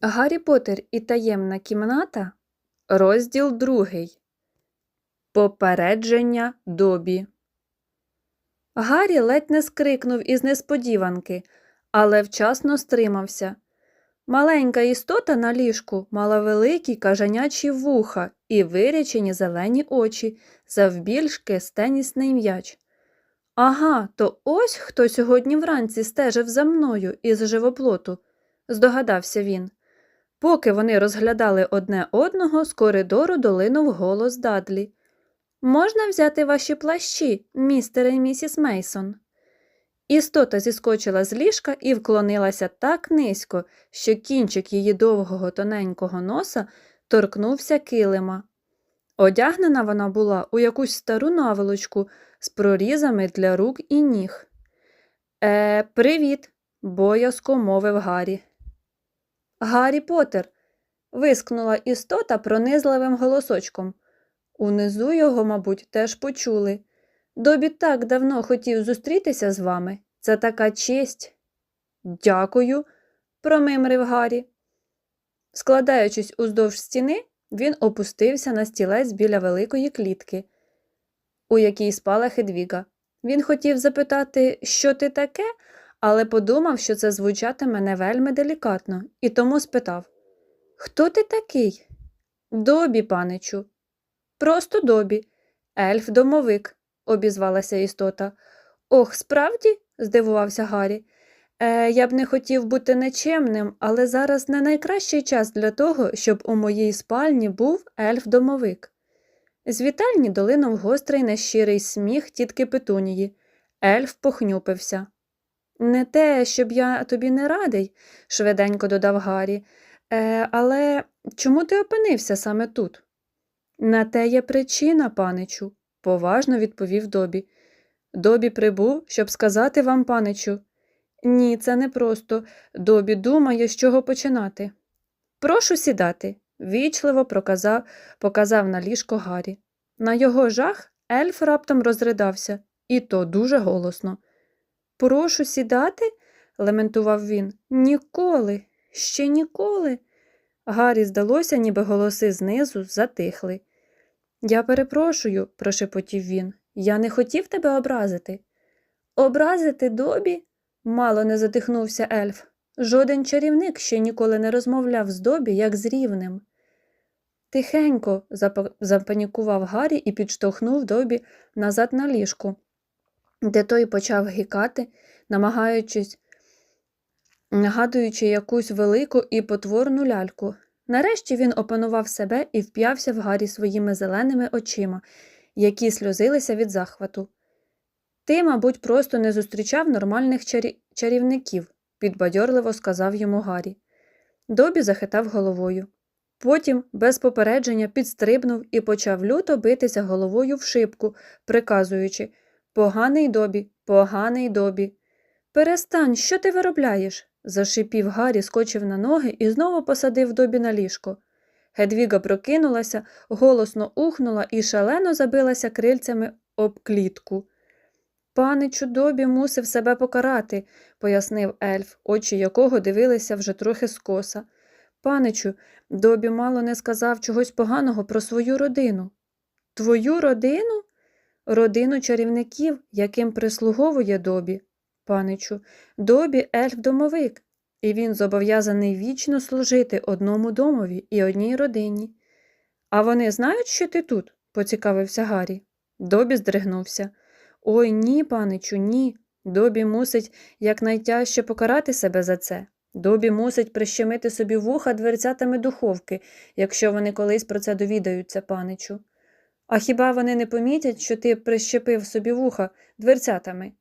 Гаррі Поттер і таємна кімната, розділ другий. Попередження Добі. Гаррі ледь не скрикнув із несподіванки, але вчасно стримався. Маленька істота на ліжку мала великі кажанячі вуха і вирячені зелені очі, завбільшки з м'яч. Ага, то ось хто сьогодні вранці стежив за мною із живоплоту, здогадався він. Поки вони розглядали одне одного, з коридору долинув голос Дадлі. Можна взяти ваші плащі, містере і місіс Мейсон? Істота зіскочила з ліжка і вклонилася так низько, що кінчик її довгого тоненького носа торкнувся килима. Одягнена вона була у якусь стару наволочку з прорізами для рук і ніг. Е, привіт, боязко мовив Гаррі. Гаррі Поттер!» – вискнула істота пронизливим голосочком. Унизу його, мабуть, теж почули. Добі так давно хотів зустрітися з вами. Це така честь. Дякую, промимрив Гаррі. Складаючись уздовж стіни, він опустився на стілець біля великої клітки, у якій спала Хедвіга. Він хотів запитати, що ти таке, але подумав, що це звучатиме не вельми делікатно, і тому спитав Хто ти такий? Добі, паничу. Просто добі. Ельф домовик, обізвалася істота. Ох, справді? здивувався Гаррі. Е, я б не хотів бути нечемним, але зараз не найкращий час для того, щоб у моїй спальні був ельф-домовик. З вітальні долинув гострий нещирий сміх тітки Петунії. Ельф похнюпився. Не те, щоб я тобі не радий, швиденько додав Гаррі. Е, але чому ти опинився саме тут? На те є причина, паничу, поважно відповів Добі. Добі прибув, щоб сказати вам, паничу. Ні, це не просто. Добі думає, з чого починати. Прошу сідати, вічливо проказав, показав на ліжко Гаррі. На його жах ельф раптом розридався, і то дуже голосно. Прошу сідати? лементував він. Ніколи, ще ніколи. Гаррі здалося, ніби голоси знизу затихли. Я перепрошую, прошепотів він. Я не хотів тебе образити. Образити добі? мало не затихнувся ельф. Жоден чарівник ще ніколи не розмовляв з добі, як з рівнем. Тихенько, запанікував Гаррі і підштовхнув добі назад на ліжку, де той почав гікати, намагаючись, нагадуючи якусь велику і потворну ляльку. Нарешті він опанував себе і вп'явся в Гаррі своїми зеленими очима, які сльозилися від захвату. Ти, мабуть, просто не зустрічав нормальних чарі... чарівників, підбадьорливо сказав йому Гаррі. Добі захитав головою. Потім, без попередження, підстрибнув і почав люто битися головою в шибку, приказуючи Поганий добі, поганий добі. Перестань, що ти виробляєш? зашипів Гаррі, скочив на ноги і знову посадив добі на ліжко. Гедвіга прокинулася, голосно ухнула і шалено забилася крильцями об клітку. Паничу добі мусив себе покарати, пояснив ельф, очі якого дивилися вже трохи скоса. Паничу, добі мало не сказав чогось поганого про свою родину. Твою родину? Родину чарівників, яким прислуговує добі. Паничу, добі ельф-домовик, і він зобов'язаний вічно служити одному домові і одній родині. А вони знають, що ти тут? поцікавився Гаррі. Добі здригнувся. Ой ні, паничу, ні. Добі мусить якнайтяжче покарати себе за це. Добі мусить прищемити собі вуха дверцятами духовки, якщо вони колись про це довідаються, паничу. А хіба вони не помітять, що ти прищепив собі вуха дверцятами?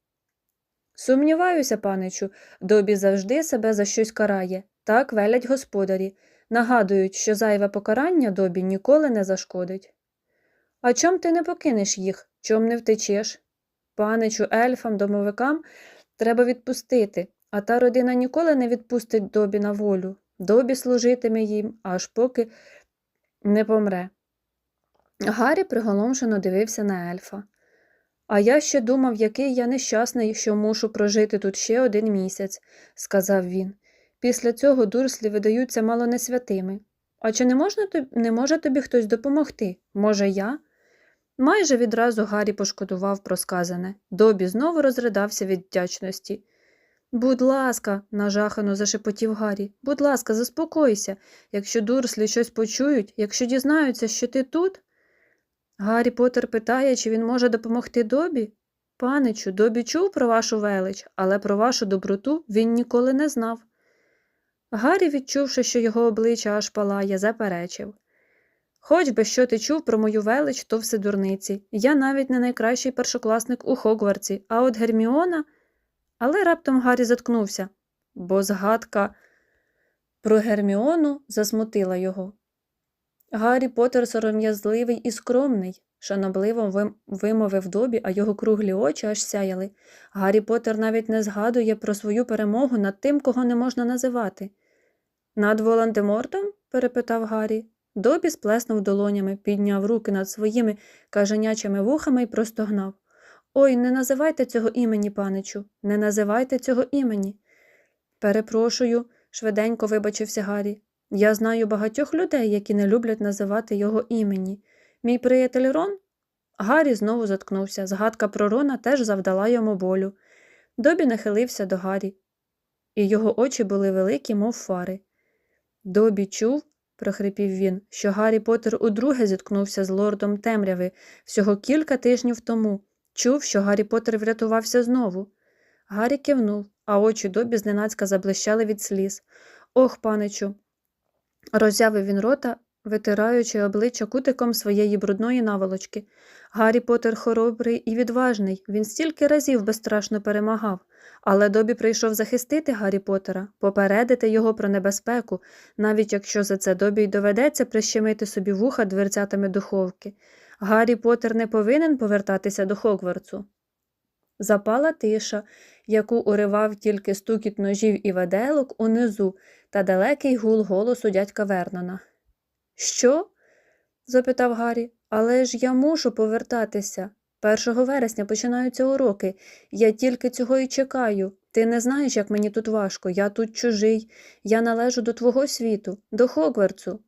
Сумніваюся, паничу, добі завжди себе за щось карає, так велять господарі, нагадують, що зайве покарання добі ніколи не зашкодить. А чом ти не покинеш їх, чом не втечеш? Паничу, ельфам, домовикам треба відпустити, а та родина ніколи не відпустить добі на волю. Добі служитиме їм, аж поки не помре. Гаррі приголомшено дивився на ельфа. А я ще думав, який я нещасний, що мушу прожити тут ще один місяць, сказав він. Після цього дурслі видаються мало не святими. А чи не, можна, не може тобі хтось допомогти? Може, я? Майже відразу Гаррі пошкодував про сказане. Добі знову розридався від вдячності. Будь ласка, нажахано зашепотів Гаррі. Будь ласка, заспокойся. Якщо дурслі щось почують, якщо дізнаються, що ти тут. Гаррі Поттер питає, чи він може допомогти Добі. Паничу, Добі чув про вашу велич, але про вашу доброту він ніколи не знав. Гаррі, відчувши, що його обличчя аж палає, заперечив. Хоч би що ти чув про мою велич, то все дурниці. Я навіть не найкращий першокласник у Хогвартсі, а от Герміона. Але раптом Гаррі заткнувся, бо згадка про Герміону засмутила його. Гаррі Поттер сором'язливий і скромний, шанобливо вимовив добі, а його круглі очі аж сяяли. Гаррі Поттер навіть не згадує про свою перемогу над тим, кого не можна називати. Над Волан-де-Мортом? перепитав Гаррі. Добі сплеснув долонями, підняв руки над своїми каженячими вухами і простогнав. Ой, не називайте цього імені, паничу, не називайте цього імені. Перепрошую, швиденько вибачився Гаррі. Я знаю багатьох людей, які не люблять називати його імені. Мій приятель Рон? Гаррі знову заткнувся. Згадка про Рона теж завдала йому болю. Добі нахилився до Гаррі, і його очі були великі, мов фари. Добі чув, прохрипів він, що Гаррі Поттер удруге зіткнувся з лордом темряви всього кілька тижнів тому. Чув, що Гаррі Поттер врятувався знову. Гаррі кивнув, а очі Добі зненацька заблищали від сліз. Ох, паничу. Роззявив він рота, витираючи обличчя кутиком своєї брудної наволочки. Гаррі Поттер хоробрий і відважний, він стільки разів безстрашно перемагав, але Добі прийшов захистити Гаррі Поттера, попередити його про небезпеку, навіть якщо за це Добі й доведеться прищемити собі вуха дверцятами духовки. Гаррі Поттер не повинен повертатися до Хогвартсу. Запала тиша, яку уривав тільки стукіт ножів і веделок унизу та далекий гул голосу дядька Вернона. Що? запитав Гаррі. Але ж я мушу повертатися. Першого вересня починаються уроки. Я тільки цього і чекаю. Ти не знаєш, як мені тут важко. Я тут чужий. Я належу до твого світу, до Хогвартсу.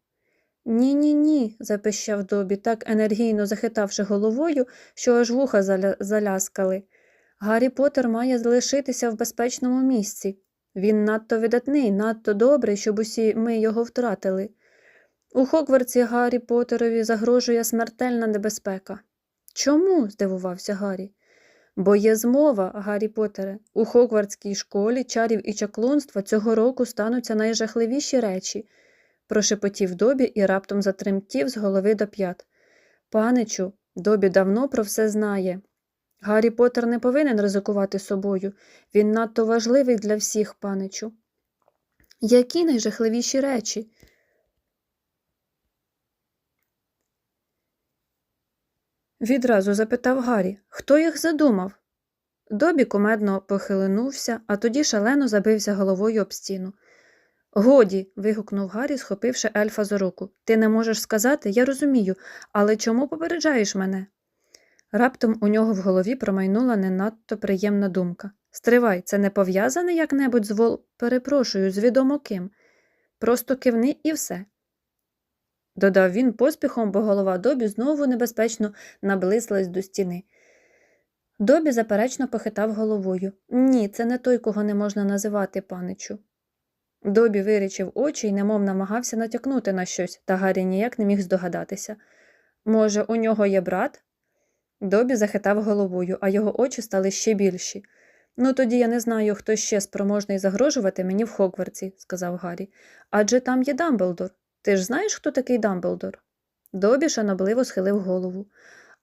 Ні, ні, ні, запищав Добі, так енергійно захитавши головою, що аж вуха заля... заляскали. Гаррі Поттер має залишитися в безпечному місці. Він надто видатний, надто добрий, щоб усі ми його втратили. У Хогвартсі Гаррі Поттерові загрожує смертельна небезпека. Чому? здивувався Гаррі. Бо є змова, Гаррі Поттере. У Хогвартській школі чарів і чаклунства цього року стануться найжахливіші речі, прошепотів Добі і раптом затремтів з голови до п'ят. Паничу, Добі давно про все знає. Гаррі Поттер не повинен ризикувати собою. Він надто важливий для всіх, паничу. Які найжахливіші речі? Відразу запитав Гаррі, хто їх задумав. Добі кумедно похилинувся, а тоді шалено забився головою об стіну. Годі. вигукнув Гаррі, схопивши ельфа за руку. Ти не можеш сказати, я розумію, але чому попереджаєш мене? Раптом у нього в голові промайнула не надто приємна думка. Стривай, це не пов'язане як-небудь з вол. Перепрошую, з відомо ким. Просто кивни і все. Додав він поспіхом, бо голова Добі знову небезпечно наблизилась до стіни. Добі заперечно похитав головою. Ні, це не той, кого не можна називати паничу. Добі вирічив очі і немов намагався натякнути на щось, та Гаррі ніяк не міг здогадатися. Може, у нього є брат? Добі захитав головою, а його очі стали ще більші. Ну, тоді я не знаю, хто ще спроможний загрожувати мені в Хогвартсі, сказав Гаррі. Адже там є Дамблдор. Ти ж знаєш, хто такий Дамблдор? Добі шанобливо схилив голову.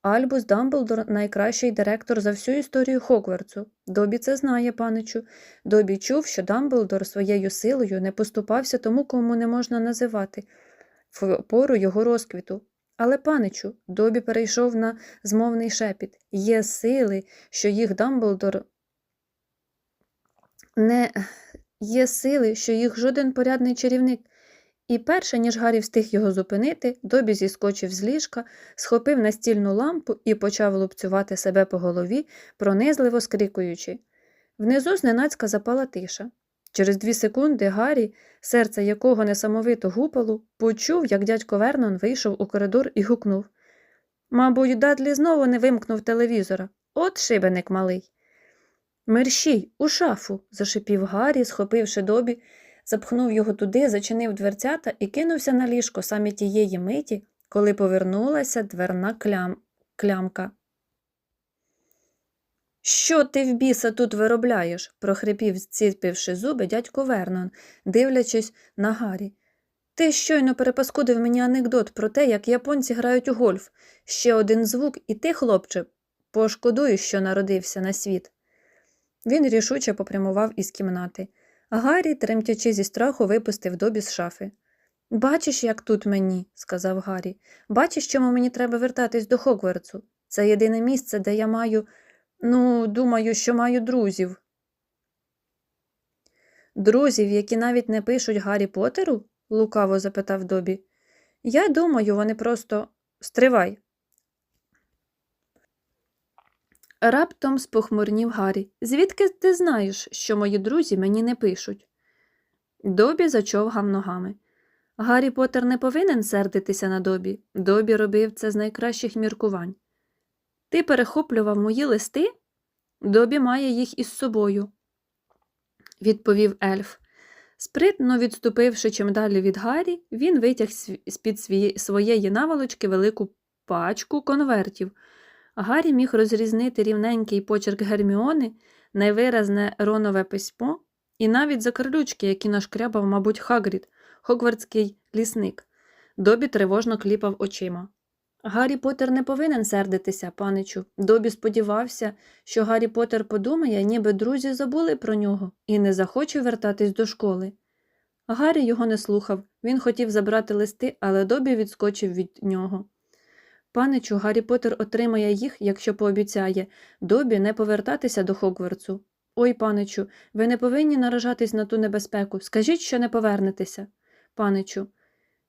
Альбус Дамблдор найкращий директор за всю історію Хогвартсу. Добі це знає, паничу. Добі чув, що Дамблдор своєю силою не поступався тому, кому не можна називати, в пору його розквіту. Але, паничу, Добі перейшов на змовний шепіт. Є сили, що їх Дамблдор не є сили, що їх жоден порядний чарівник. І перше, ніж Гаррі встиг його зупинити, Добі зіскочив з ліжка, схопив настільну лампу і почав лупцювати себе по голові, пронизливо скрикуючи. Внизу зненацька запала тиша. Через дві секунди Гаррі, серце якого несамовито гупало, почув, як дядько Вернон вийшов у коридор і гукнув. Мабуть, Дадлі знову не вимкнув телевізора. От шибеник малий. Мерщій, у шафу, зашипів Гаррі, схопивши добі, запхнув його туди, зачинив дверцята і кинувся на ліжко саме тієї миті, коли повернулася дверна клям... клямка. Що ти в біса тут виробляєш? прохрипів, зціпивши зуби дядько Вернон, дивлячись на Гаррі. Ти щойно перепаскудив мені анекдот про те, як японці грають у гольф. Ще один звук, і ти, хлопче, пошкодуєш, що народився на світ. Він рішуче попрямував із кімнати. Гаррі, тремтячи зі страху, випустив добі з шафи. Бачиш, як тут мені, сказав Гаррі. Бачиш, чому мені треба вертатись до Хогвартсу? Це єдине місце, де я маю, ну, думаю, що маю друзів. Друзів, які навіть не пишуть Гаррі Поттеру? лукаво запитав Добі. Я думаю, вони просто стривай. Раптом спохмурнів Гаррі. Звідки ти знаєш, що мої друзі мені не пишуть? Добі зачовгав ногами. Гаррі Поттер не повинен сердитися на Добі. Добі робив це з найкращих міркувань. Ти перехоплював мої листи? Добі має їх із собою, відповів ельф. Спритно відступивши чим далі від Гаррі, він витяг з-під своєї наволочки велику пачку конвертів. Гаррі міг розрізнити рівненький почерк Герміони, невиразне ронове письмо і навіть закарлючки, які нашкрябав, мабуть, Хагрід, хогвартський лісник. Добі тривожно кліпав очима. Гаррі Поттер не повинен сердитися, паничу. Добі сподівався, що Гаррі Поттер подумає, ніби друзі забули про нього і не захоче вертатись до школи. Гаррі його не слухав. Він хотів забрати листи, але Добі відскочив від нього. Паничу, Гаррі Поттер отримає їх, якщо пообіцяє, Добі не повертатися до Хогвартсу. Ой, паничу, ви не повинні наражатись на ту небезпеку. Скажіть, що не повернетеся. Паничу.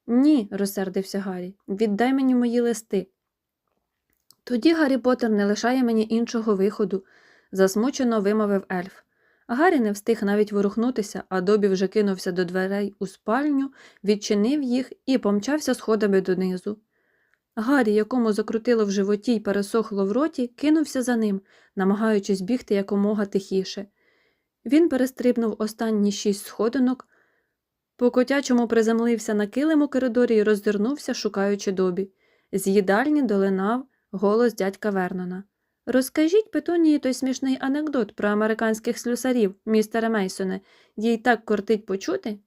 Ні, розсердився Гаррі. Віддай мені мої листи. Тоді Гаррі Поттер не лишає мені іншого виходу, засмучено вимовив ельф. Гаррі не встиг навіть ворухнутися, а Добі вже кинувся до дверей у спальню, відчинив їх і помчався сходами донизу. Гаррі, якому закрутило в животі й пересохло в роті, кинувся за ним, намагаючись бігти якомога тихіше. Він перестрибнув останні шість сходинок, по котячому приземлився на килим у коридорі і роздернувся, шукаючи добі. З їдальні долинав голос дядька Вернона. Розкажіть Петунії той смішний анекдот про американських слюсарів, містере Мейсоне, їй так кортить почути?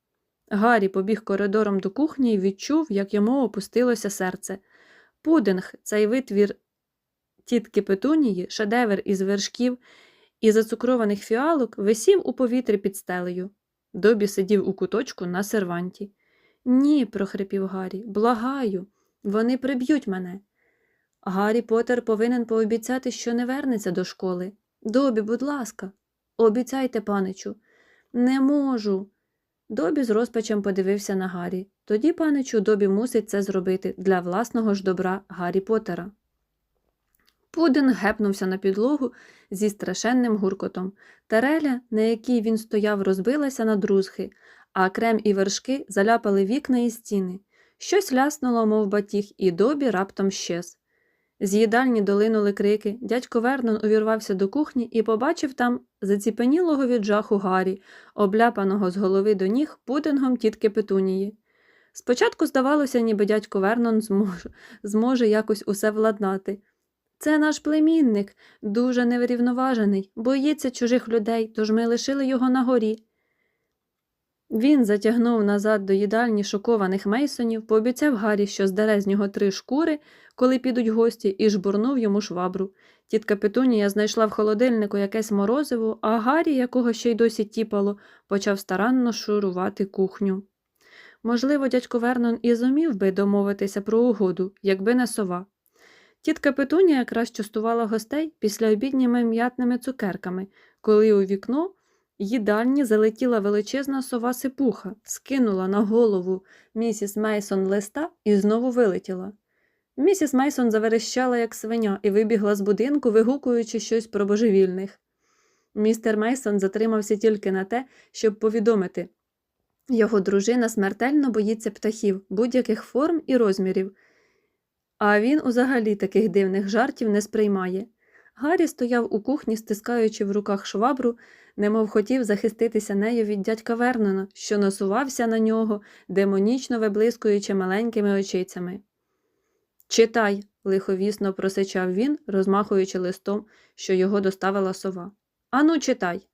Гаррі побіг коридором до кухні і відчув, як йому опустилося серце. Пудинг, цей витвір тітки Петунії, шедевр із вершків і зацукрованих фіалок, висів у повітрі під стелею. Добі сидів у куточку на серванті. Ні, прохрипів Гаррі, благаю, вони приб'ють мене. Гаррі Поттер повинен пообіцяти, що не вернеться до школи. Добі, будь ласка, обіцяйте, паничу. Не можу. Добі з розпачем подивився на Гаррі. Тоді, паничу, Добі мусить це зробити для власного ж добра Гаррі Поттера. Пудин гепнувся на підлогу зі страшенним гуркотом. Тареля, на якій він стояв, розбилася на друзки, а крем і вершки заляпали вікна і стіни. Щось ляснуло, мов батіг, і добі раптом щез. З їдальні долинули крики. Дядько Вернон увірвався до кухні і побачив там заціпенілого від жаху Гаррі, обляпаного з голови до ніг пудингом тітки Петунії. Спочатку здавалося, ніби дядько Вернон зможе, зможе якось усе владнати. Це наш племінник, дуже неврівноважений, боїться чужих людей, тож ми лишили його на горі. Він затягнув назад до їдальні шокованих Мейсонів, пообіцяв Гаррі, що здере з нього три шкури, коли підуть гості, і жбурнув йому швабру. Тітка Петунія знайшла в холодильнику якесь морозиво, а Гаррі, якого ще й досі тіпало, почав старанно шурувати кухню. Можливо, дядько Вернон і зумів би домовитися про угоду, якби не сова. Тітка Петунія якраз частувала гостей після обідніми м'ятними цукерками, коли у вікно їдальні залетіла величезна сова сипуха, скинула на голову місіс Мейсон листа і знову вилетіла. Місіс Мейсон заверещала, як свиня, і вибігла з будинку, вигукуючи щось про божевільних. Містер Мейсон затримався тільки на те, щоб повідомити. Його дружина смертельно боїться птахів будь-яких форм і розмірів. А він узагалі таких дивних жартів не сприймає. Гаррі стояв у кухні, стискаючи в руках швабру, немов хотів захиститися нею від дядька Вернона, що насувався на нього, демонічно виблискуючи маленькими очицями. Читай, лиховісно просичав він, розмахуючи листом, що його доставила сова. Ану, читай.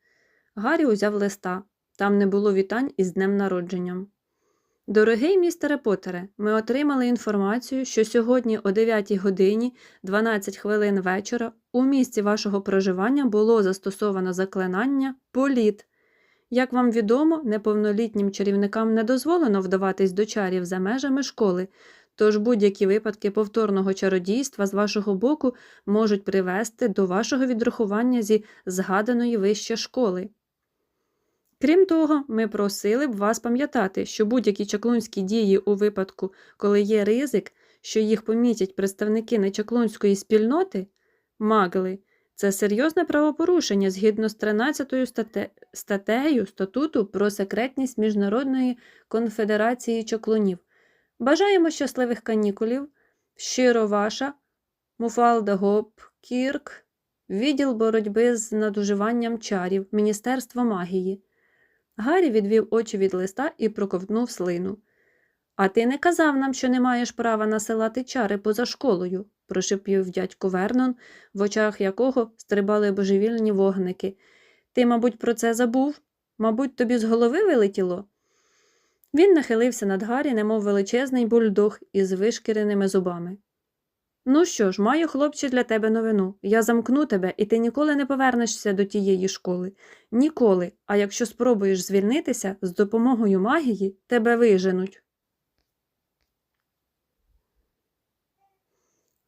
Гаррі узяв листа. Там не було вітань із днем народженням. Дорогий містере Потере, ми отримали інформацію, що сьогодні о 9 годині 12 хвилин вечора у місці вашого проживання було застосовано заклинання політ. Як вам відомо, неповнолітнім чарівникам не дозволено вдаватись до чарів за межами школи, тож будь-які випадки повторного чародійства з вашого боку можуть привести до вашого відрахування зі згаданої вище школи. Крім того, ми просили б вас пам'ятати, що будь-які чаклунські дії у випадку, коли є ризик, що їх помітять представники нечаклунської спільноти, магли, це серйозне правопорушення згідно з 13 стате... статтею статуту про секретність Міжнародної конфедерації чаклунів. Бажаємо щасливих канікулів. Щиро ваша, Муфалда Гоп Кірк, відділ боротьби з надуживанням чарів, Міністерство магії. Гаррі відвів очі від листа і проковтнув слину. А ти не казав нам, що не маєш права насилати чари поза школою, прошепів дядько Вернон, в очах якого стрибали божевільні вогники. Ти, мабуть, про це забув? Мабуть, тобі з голови вилетіло? Він нахилився над Гаррі, немов величезний бульдог із вишкіреними зубами. Ну що ж, маю, хлопче, для тебе новину. Я замкну тебе, і ти ніколи не повернешся до тієї школи. Ніколи. А якщо спробуєш звільнитися, з допомогою магії тебе виженуть.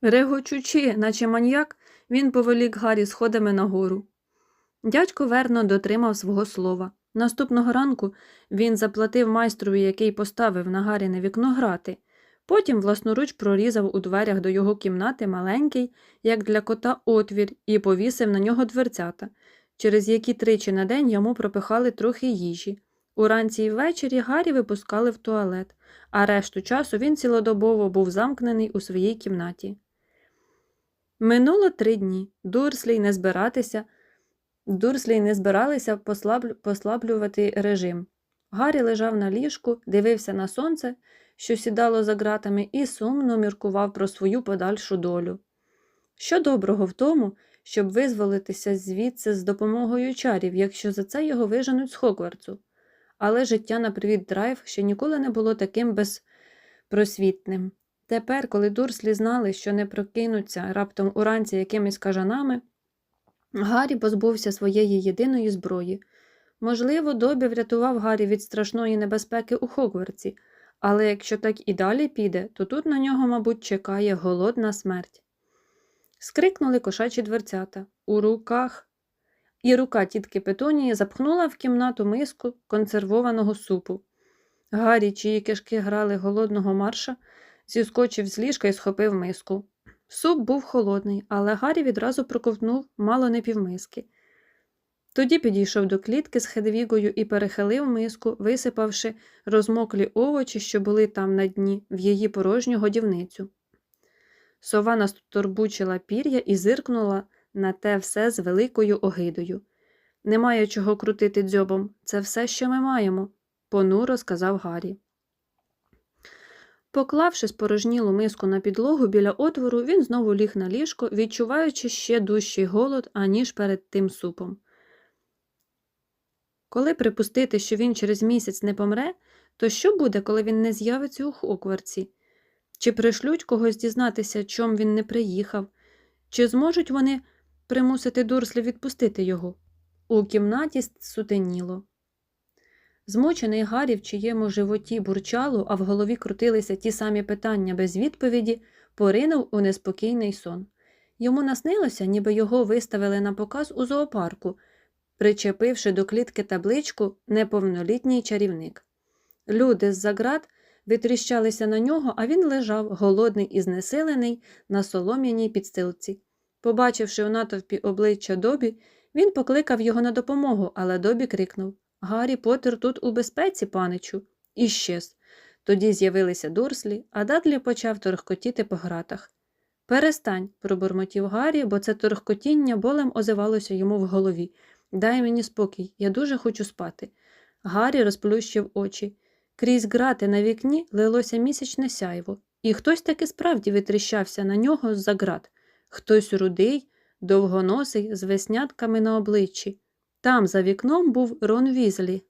Регочучи, наче маньяк, він повелік Гаррі сходами нагору. Дядько Верно дотримав свого слова. Наступного ранку він заплатив майстрові, який поставив на Гаріне вікно грати. Потім власноруч прорізав у дверях до його кімнати маленький, як для кота, отвір, і повісив на нього дверцята, через які тричі на день йому пропихали трохи їжі. Уранці і ввечері Гаррі випускали в туалет, а решту часу він цілодобово був замкнений у своїй кімнаті. Минуло три дні. Дурслі не збиратися. Дурслі не збиралися послаблю... послаблювати режим. Гаррі лежав на ліжку, дивився на сонце, що сідало за ґратами, і сумно міркував про свою подальшу долю. Що доброго в тому, щоб визволитися звідси з допомогою чарів, якщо за це його виженуть з Хогвартсу? Але життя на привіт драйв ще ніколи не було таким безпросвітним. Тепер, коли дурслі знали, що не прокинуться раптом уранці якимись кажанами, Гаррі позбувся своєї єдиної зброї. Можливо, Добі врятував Гаррі від страшної небезпеки у Хогвартсі, але якщо так і далі піде, то тут на нього, мабуть, чекає голодна смерть. Скрикнули кошачі дверцята. У руках і рука тітки Петонії запхнула в кімнату миску консервованого супу. Гаррі, чиї кишки грали голодного марша, зіскочив з ліжка і схопив миску. Суп був холодний, але Гаррі відразу проковтнув мало не півмиски. Тоді підійшов до клітки з хедвігою і перехилив миску, висипавши розмоклі овочі, що були там на дні, в її порожню годівницю. Сова насторбучила пір'я і зиркнула на те все з великою огидою. Немає чого крутити дзьобом, це все, що ми маємо, понуро сказав Гаррі. Поклавши спорожнілу миску на підлогу біля отвору, він знову ліг на ліжко, відчуваючи ще дужчий голод, аніж перед тим супом. Коли припустити, що він через місяць не помре, то що буде, коли він не з'явиться у Хоквартсі? Чи пришлють когось дізнатися, чом він не приїхав? Чи зможуть вони примусити Дурслі відпустити його? У кімнаті сутеніло. Змучений Гаррі, в чиєму животі бурчало, а в голові крутилися ті самі питання без відповіді, поринув у неспокійний сон. Йому наснилося, ніби його виставили на показ у зоопарку, причепивши до клітки табличку неповнолітній чарівник. Люди з-за ґрат витріщалися на нього, а він лежав, голодний і знесилений, на солом'яній підстилці. Побачивши у натовпі обличчя добі, Він покликав його на допомогу, але Добі крикнув Гаррі Поттер тут у безпеці, паничу, і щез. Тоді з'явилися Дурслі, а Дадлі почав торхкотіти по гратах. Перестань, пробурмотів Гаррі, бо це торхкотіння болем озивалося йому в голові. Дай мені спокій, я дуже хочу спати. Гаррі розплющив очі. Крізь грати на вікні лилося місячне сяйво, і хтось таки справді витріщався на нього з-за град. Хтось рудий, довгоносий, з веснятками на обличчі. Там, за вікном, був Рон Візлі.